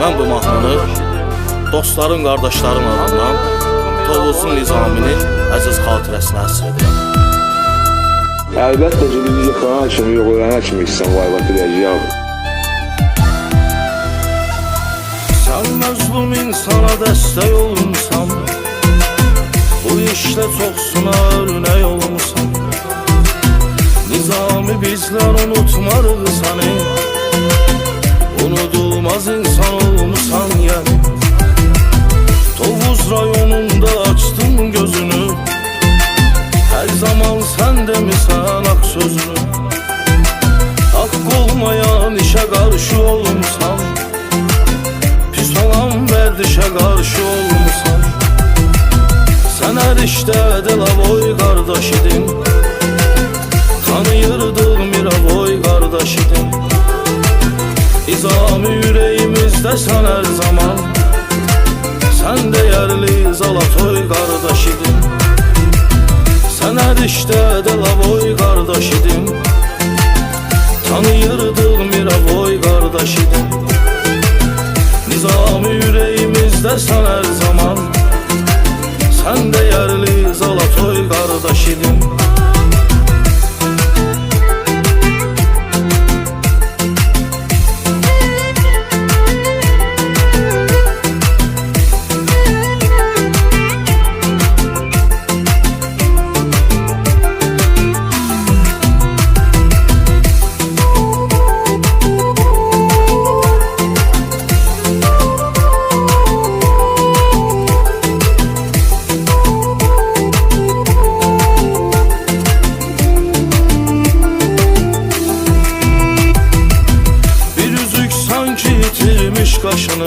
Mən bu mahnını dostların, qardaşların adından Tovuzun Nizaminin əziz xatirəsinə həsr edirəm. Əlbəttə ki, biz yıxılan kimi, yox ölənə kimi istəyən vay vay biləcəyəm. Sən məzlum insana dəstək olmusan Bu işlə çoxsuna örnək olmusan Nizami bizlər unutmarıq səni Unudulmaz insan olmusan yəni Tovuz rayonunda açdın gözünü. Hər zaman sən demisən haq sözünü. Haqq olmayan işə qarşı olmusan Pis olan vərdişə qarşı olmusan Sən hər işdə delavoy qardaş idin sən hər zaman Sən dəyərli Zalatoy qardaş idin Sən hər işdə delavoy qardaş idin Tanıyırdıq miravoy qardaş idin Nizami yüreğimizde sen her zaman Sen değerli Zalatoy kardeş idin yitirmiş kaşını.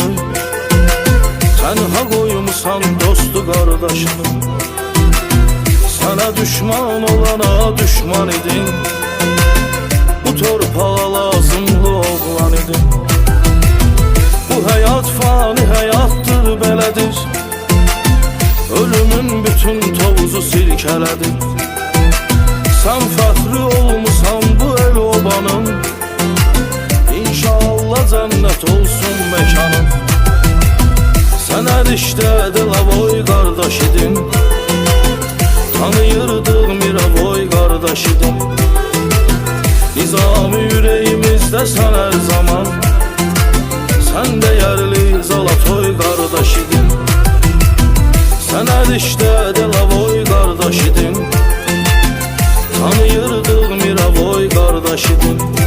Tenha koymuşsan dostu kardeşini. Sana düşman olana düşman idin Bu torpağa lazımlı oğlan idin Bu hayat fani hayattır belədir Ölümün bütün tovuzu silkələdir Sen fəxri olmusan bu el obanın. İnşallah cennet olsun mekanın Sen her işte delavoy kardeş idin. Tanıyırdıq miravoy kardeş idin. Nizami yüreğimizde sen her zaman. Sen değerli Zalatoy kardeş idin. Sen her işte delavoy kardeş idin. Tanıyırdıq miravoy kardeş idin